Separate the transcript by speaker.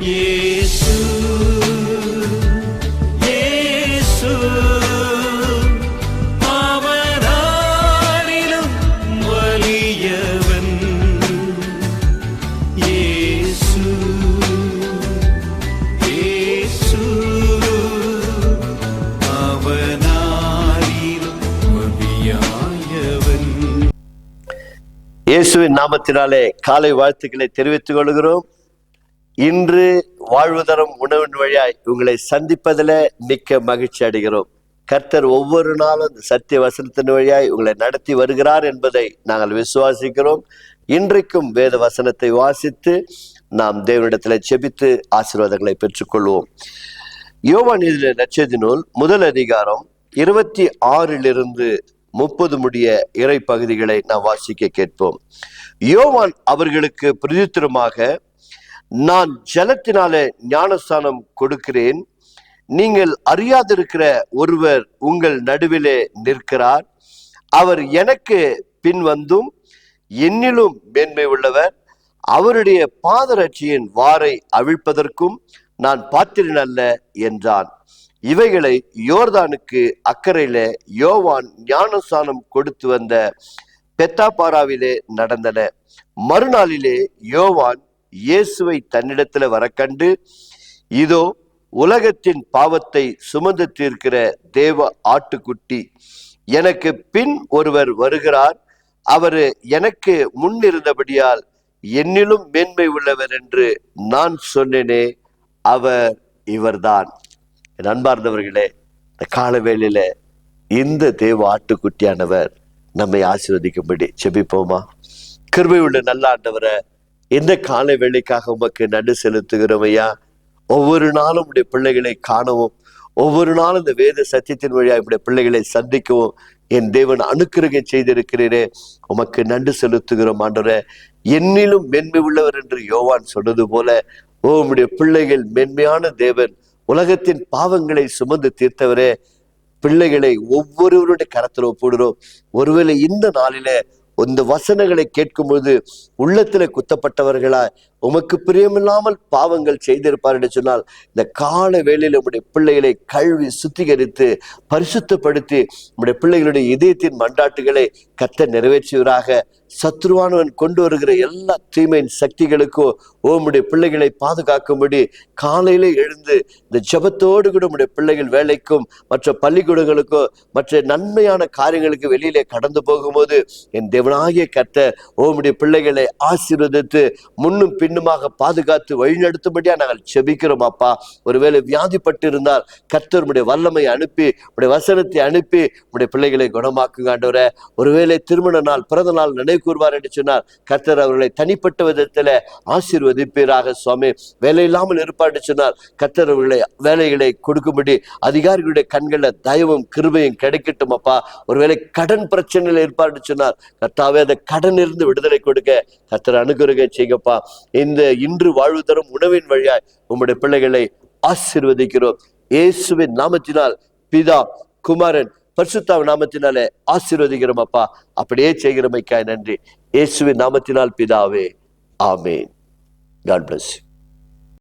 Speaker 1: இயேசு இயேசு அவனாரிலும் வலியவன். இயேசு இயேசு அவனாரிலும் வலியாயவன்.
Speaker 2: இயேசுவின் நாமத்தினாலே காலை வாழ்த்துக்களை தெரிவித்துக் கொள்கிறோம். இன்று வாழ்வுதரம் உணவின் வழியாய் உங்களை சந்திப்பதில் மிக்க மகிழ்ச்சி அடைகிறோம். கர்த்தர் ஒவ்வொரு நாளும் சத்திய வசனத்தின் வழியாய் உங்களை நடத்தி வருகிறார் என்பதை நாங்கள் விசுவாசிக்கிறோம். இன்றைக்கும் வேத வசனத்தை வாசித்து நாம் தேவனிடத்தில் செபித்து ஆசீர்வாதங்களை பெற்றுக்கொள்வோம். யோவான் இதில் நச்சதி நூல் முதல் அதிகாரம் இருபத்தி ஆறிலிருந்து முப்பது முடிய இறை பகுதிகளை நாம் வாசிக்க கேட்போம். யோவான் அவர்களுக்கு பிரதித்திரமாக நான் ஜலத்தினாலே ஞானஸ்தானம் கொடுக்கிறேன். நீங்கள் அறியாதிருக்கிற ஒருவர் உங்கள் நடுவிலே நிற்கிறார். அவர் எனக்கு பின் வந்தும் என்னிலும் மேன்மை உள்ளவர். அவருடைய பாதரட்சியின் வாரை அவிழ்ப்பதற்கும் நான் பாத்திரன் அல்ல என்றான். இவைகளை யோர்தானுக்கு அக்கறையில யோவான் ஞானஸ்தானம் கொடுத்து வந்த பெத்தாபாராவிலே நடந்தன. மறுநாளிலே யோவான் இயேசுவை தன்னிடத்துல வரக்கண்டு இதோ உலகத்தின் பாவத்தை சுமந்து தீர்க்கிற தேவ ஆட்டுக்குட்டி எனக்கு பின் ஒருவர் வருகிறார் அவர் எனக்கு முன் இருந்தபடியால் என்னிலும் மேன்மை உள்ளவர் என்று நான் சொன்னேனே அவர் இவர்தான். என் அன்பார்ந்தவர்களே இந்த காலவேளையில இந்த தேவ ஆட்டுக்குட்டியானவர் நம்மை ஆசீர்வதிக்கும்படி செபிப்போமா? கிருபை உள்ள நல்ல ஆண்டவரை இந்த காலை வேலைக்காக உமக்கு நன்றி செலுத்துகிறோம் ஐயா. ஒவ்வொரு நாளும் உடைய பிள்ளைகளை காணவும். ஒவ்வொரு நாளும் இந்த வேத சத்தியத்தின் வழியா இப்படி பிள்ளைகளை சந்திக்கவும். என் தேவன் அனுக்கிரகை செய்திருக்கிறீரே. உமக்கு நன்றி செலுத்துகிறோம் ஆண்டவரே. என்னிலும் மென்மை உள்ளவர் என்று யோவான் சொன்னது போல ஓ உம்முடைய பிள்ளைகள் மென்மையான தேவன் உலகத்தின் பாவங்களை சுமந்து தீர்த்தவரே. பிள்ளைகளை ஒவ்வொருவருடைய கரத்தில் ஒப்பிடுறோம். ஒருவேளை இந்த நாளில இந்த வசனங்களை கேட்கும்போது உள்ளத்தில் குத்தப்பட்டவர்களா உமக்கு பிரியமில்லாமல் பாவங்கள் செய்திருப்பார் என்று சொன்னால் இந்த கால வேளையில் உம்முடைய பிள்ளைகளை கழுவி சுத்திகரித்து பரிசுத்தப்படுத்தி உம்முடைய பிள்ளைகளுடைய இதயத்தின் மண்டாட்டுகளை கத்த நிறைவேற்றுவராக. சத்ருவானவன் கொண்டு வருகிற எல்லா தீமையின் சக்திகளுக்கும் உம்முடைய பிள்ளைகளை பாதுகாக்கும்படி காலையிலே எழுந்து இந்த ஜெபத்தோடு கூட உம்முடைய பிள்ளைகள் வேலைக்கும் மற்ற பள்ளிக்கூடங்களுக்கும் மற்ற நன்மையான காரியங்களுக்கு வெளியிலே கடந்து போகும்போது என் தேவனாகிய கத்த உம்முடைய பிள்ளைகளை ஆசீர்வதித்து முன்னும் பின் பின்னுமாக பாதுகாத்து வழிநடத்தும்படியா நாங்கள் செபிக்கிறோம் அப்பா. ஒருவேளை வியாதிப்பட்டு இருந்தால் கர்த்தர் உடைய வல்லமை அனுப்பி உடைய வசனத்தை அனுப்பி உடைய பிள்ளைகளை குணமாக்குங்க ஆண்டவரே. ஒருவேளை திருமண நாள் பிறந்த நாள் நினைவு கூறுவார் என்று சொன்னார் கர்த்தர் அவர்களை தனிப்பட்ட விதத்தில் ஆசீர்வதிப்பீராக சுவாமி. வேலை இல்லாமல் இருப்பார் என்று சொன்னார் கர்த்தர் அவர்களை வேலைகளை கொடுக்கும்படி அதிகாரிகளுடைய கண்களில் தயவும் கிருபையும் கிடைக்கட்டும் அப்பா. ஒருவேளை கடன் பிரச்சனையில் இருப்பார் என்று சொன்னார் கர்த்தாவே அந்த கடன் இருந்து விடுதலை கொடுக்க கர்த்தர் அனுகிரக செய்யப்பா இந்த இன்று வாழ்வு தரும் உணவின் வழியாய் உம்முடைய பிள்ளைகளை ஆசீர்வதிக்கிறோம். இயேசுவின் நாமத்தினால் பிதா குமாரன் பரிசுத்தாவ நாமத்தினாலே ஆசீர்வதிக்கிறோம் அப்பா. அப்படியே செய்கிறமைக்காய் நன்றி. இயேசுவின் நாமத்தினால் பிதாவே. ஆமேன். God plus